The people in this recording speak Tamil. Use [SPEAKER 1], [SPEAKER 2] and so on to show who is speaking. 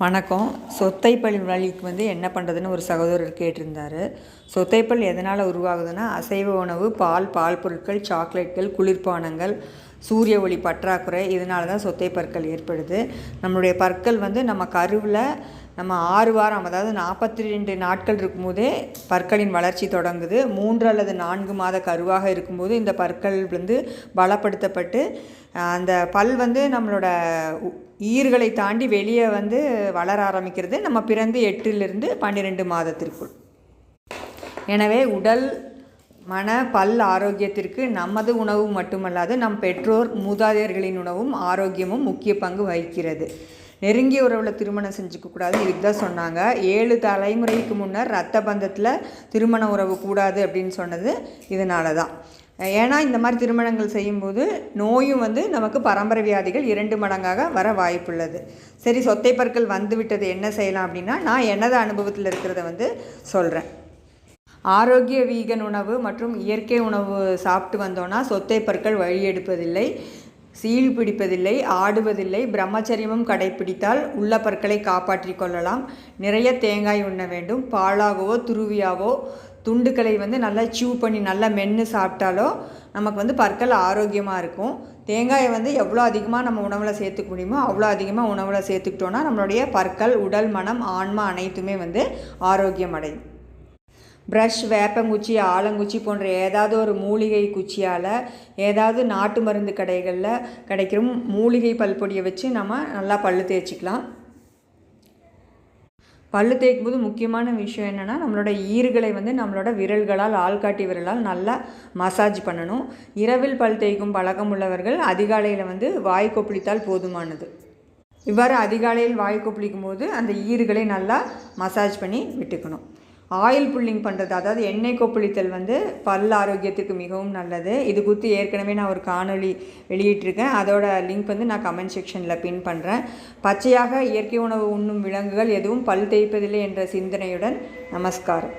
[SPEAKER 1] வணக்கம். சொத்தைப்பல் வலிக்கு வந்து என்ன பண்ணுறதுன்னு ஒரு சகோதரர் கேட்டிருந்தார். சொத்தைப்பல் எதனால் உருவாகுதுன்னா அசைவ உணவு பால் பால் பொருட்கள் சாக்லேட்கள் குளிர்பானங்கள் சூரிய ஒளி பற்றாக்குறை இதனால தான் சொத்தை பற்கள் ஏற்படுது. நம்மளுடைய பற்கள் வந்து நம்ம கருவில் நம்ம ஆறு வாரம் அதாவது நாற்பத்தி ரெண்டு நாட்கள் இருக்கும்போதே பற்களின் வளர்ச்சி தொடங்குது. மூன்று அல்லது நான்கு மாத கருவாக இருக்கும்போது இந்த பற்கள் வந்து பலப்படுத்தப்பட்டு அந்த பல் வந்து நம்மளோட உ- தாண்டி வெளியே வந்து வளர ஆரம்பிக்கிறது நம்ம பிறந்து எட்டிலிருந்து பன்னிரெண்டு மாதத்திற்குள். எனவே உடல் மன பல் ஆரோக்கியத்திற்கு நமது உணவு மட்டுமல்லாது நம் பெற்றோர் மூதாதையர்களின் உணவும் ஆரோக்கியமும் முக்கிய பங்கு வகிக்கிறது. நெருங்கிய உறவில் திருமணம் செஞ்சுக்க கூடாது. சொன்னாங்க. ஏழு தலைமுறைக்கு முன்னர் ரத்த பந்தத்தில் திருமண உறவு கூடாது அப்படின்னு சொன்னது இதனால தான். ஏன்னா இந்த மாதிரி திருமணங்கள் செய்யும்போது நோயும் வந்து நமக்கு பரம்பரை வியாதிகள் இரண்டு மடங்காக வர வாய்ப்புள்ளது. சரி சொத்தை பற்கள் வந்து விட்டது என்ன செய்யலாம் அப்படின்னா நான் எனது அனுபவத்தில் இருக்கிறத வந்து சொல்கிறேன் ஆரோக்கிய வீகன் உணவு மற்றும் இயற்கை உணவு சாப்பிட்டு வந்தோன்னா சொத்தை பற்கள் வழி எடுப்பதில்லை சீழ் பிடிப்பதில்லை ஆடுவதில்லை பிரம்மச்சரியமும் கடைப்பிடித்தால் உள்ள பற்களை காப்பாற்றிக் கொள்ளலாம். நிறைய தேங்காய் உண்ண வேண்டும். பாலாகவோ துருவியாகவோ துண்டுகளை வந்து நல்லா சூ பண்ணி நல்லா மென்று சாப்பிட்டாலோ நமக்கு வந்து பற்கள் ஆரோக்கியமாக இருக்கும். தேங்காயை வந்து எவ்வளோ அதிகமாக நம்ம உணவில் சேர்த்துக்க முடியுமோ அவ்வளோ அதிகமாக உணவில் சேர்த்துக்கிட்டோன்னா நம்மளுடைய பற்கள் உடல் மனம் ஆன்மா அனைத்துமே வந்து ஆரோக்கியம் அடையும் ப்ரஷ் வேப்பங்குச்சி ஆலங்குச்சி போன்ற ஏதாவது ஒரு மூலிகை குச்சியால் ஏதாவது நாட்டு மருந்து கடைகளில் கிடைக்கிற மூலிகை பல்பொடியை வச்சு நம்ம நல்லா பல்லு தேய்ச்சிக்கலாம். பல்லு தேய்க்கும் போது முக்கியமான விஷயம் என்னென்னா நம்மளோட ஈறுகளை வந்து நம்மளோட விரல்களால் ஆள்காட்டி விரலால் நல்லா மசாஜ் பண்ணணும். இரவில் பல் தேய்க்கும் பழக்கம் உள்ளவர்கள் அதிகாலையில் வந்து வாய் கொப்பளித்தால் போதுமானது. இவ்வாறு அதிகாலையில் வாய் கொப்பளிக்கும் போது அந்த ஈறுகளை நல்லா மசாஜ் பண்ணி விட்டுக்கணும். ஆயில் புல்லிங் பண்ணுறது அதாவது எண்ணெய் கொப்பளித்தல் வந்து பல் ஆரோக்கியத்துக்கு மிகவும் நல்லது. இது குறித்து ஏற்கனவே நான் ஒரு காணொளி வெளியிட்டிருக்கேன். அதோட லிங்க் வந்து நான் கமெண்ட் செக்ஷனில் பின் பண்ணுறேன் பச்சையாக இயற்கை உணவு உண்ணும் விலங்குகள் எதுவும் பல் தேய்ப்பதில்லை என்ற சிந்தனையுடன் நமஸ்காரம்.